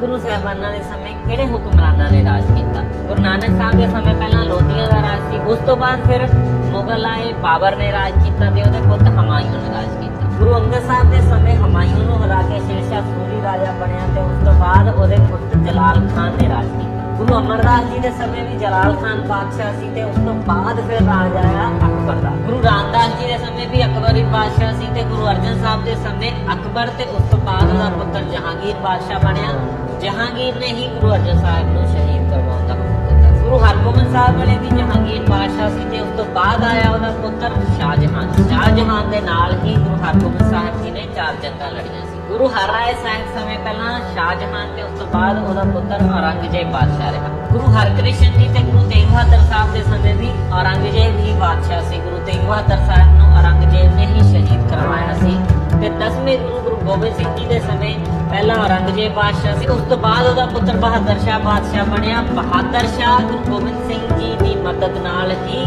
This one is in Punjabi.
ਗੁਰੂ ਸਾਹਿਬਾਨਾਂ ਦੇ ਸਮੇਂ ਕਿਹੜੇ ਹੁਕਮਰਾਨਾਂ ਨੇ ਰਾਜ ਕੀਤਾ? ਗੁਰੂ ਨਾਨਕ ਸਾਹਿਬ ਦੇ ਸਮੇਂ ਪਹਿਲਾਂ ਲੋਧੀਆਂ ਦਾ ਰਾਜ ਸੀ, ਉਸ ਤੋਂ ਬਾਅਦ ਫਿਰ ਮੁਗਲ ਆਏ, ਬਾਬਰ ਨੇ ਰਾਜ ਕੀਤਾ ਤੇ ਉਹਦੇ ਪੁੱਤ ਹਮਾਯੂਨ ਨੇ ਰਾਜ ਕੀਤਾ। ਗੁਰੂ ਅੰਗਦ ਸਾਹਿਬ ਦੇ ਸਮੇਂ ਹਮਾਯੂਨ ਨੂੰ ਹਰਾ ਕੇ ਸ਼ੇਰਸ਼ਾਹ ਸੂਰੀ ਰਾਜਾ ਬਣਿਆ ਤੇ ਉਸ ਤੋਂ ਬਾਅਦ ਉਹਦੇ ਪੁੱਤ ਜਲਾਲ ਖਾਨ ਨੇ ਰਾਜ ਕੀਤਾ। ਗੁਰੂ ਅਮਰਦਾਸ ਜੀ ਦੇ ਸਮੇਂ ਵੀ ਜਲਾਲ ਖਾਨ ਬਾਦਸ਼ਾਹ ਸੀ ਤੇ ਉਸ ਤੋਂ ਬਾਅਦ ਫਿਰ ਰਾਜ ਆਇਆ ਅਕਬਰ ਦਾ। ਗੁਰੂ ਰਾਮਦਾਸ ਜੀ ਦੇ ਸਮੇਂ ਵੀ ਅਕਬਰੀ ਬਾਦਸ਼ਾਹ ਤੇ ਗੁਰੂ ਅਰਜਨ ਸਾਹਿਬ ਦੇ ਸਮੇਂ ਅਕਬਰ ਤੇ ਉਸ ਤੋਂ ਬਾਅਦ ਉਹਦਾ ਪੁੱਤਰ ਜਹਾਂਗੀਰ ਬਾਦਸ਼ਾਹ ਬਣਿਆ। ਜਹਾਂਗੀਰ ਨੇ ਹੀ ਗੁਰੂ ਅਰਜਨ ਸਾਹਿਬ ਨੂੰ ਸ਼ਹੀਦ ਕਰਵਾਉਣ ਦਾ ਹੁਕਮ ਦਿੱਤਾ। ਗੁਰੂ ਹਰਗੋਬਿੰਦ ਸਾਹਿਬ ਵੇਲੇ ਵੀ ਜਹਾਂਗੀਰ ਬਾਦਸ਼ਾਹ ਸੀ ਤੇ ਉਸ ਤੋਂ ਬਾਅਦ ਆਇਆ ਉਹਦਾ ਪੁੱਤਰ ਸ਼ਾਹਜਹਾਨ। ਸ਼ਾਹਜਹਾਨ ਦੇ ਨਾਲ ਹੀ ਗੁਰੂ ਹਰਗੋਬਿੰਦ ਸਾਹਿਬ ਜੀ ਨੇ ਚਾਰ ਜੰਗਾਂ ਲੜੀਆਂ ਸੀ। ਗੁਰੂ ਹਰਰਾਏ ਸਾਹਿਬ ਸਮੇਂ ਪਹਿਲਾਂ ਸ਼ਾਹਜਹਾਨ ਤੇ ਉਸ ਤੋਂ ਬਾਅਦ ਉਹਦਾ ਪੁੱਤਰ ਔਰੰਗਜ਼ੇਬ ਬਾਦਸ਼ਾਹ ਰਿਹਾ। ਗੁਰੂ ਹਰਕ੍ਰਿਸ਼ਨ ਜੀ ਤੇ ਗੁਰੂ ਤੇਗ ਬਹਾਦਰ ਸਾਹਿਬ ਦੇ ਸਮੇਂ ਵੀ ਔਰੰਗਜ਼ੇਬ ਹੀ ਬਾਦਸ਼ਾਹ ਸੀ। ਗੁਰੂ ਤੇਗ ਬਹਾਦਰ ਸਾਹਿਬ ਨੂੰ ਔਰੰਗਜ਼ੇਬ ਨੇ ਹੀ ਦਸਵੇਂ ਗੁਰੂ ਗੋਬਿੰਦ ਸਿੰਘ ਜੀ ਦੇ ਸਮੇਂ ਪਹਿਲਾਂ ਔਰੰਗਜ਼ੇਬ ਬਾਦਸ਼ਾਹ ਸੀ, ਉਸ ਤੋਂ ਬਾਅਦ ਉਹਦਾ ਪੁੱਤਰ ਬਹਾਦਰ ਸ਼ਾਹ ਬਾਦਸ਼ਾਹ ਬਣਿਆ। ਬਹਾਦਰ ਸ਼ਾਹ ਗੁਰੂ ਗੋਬਿੰਦ ਸਿੰਘ ਜੀ ਦੀ ਮਦਦ ਨਾਲ ਹੀ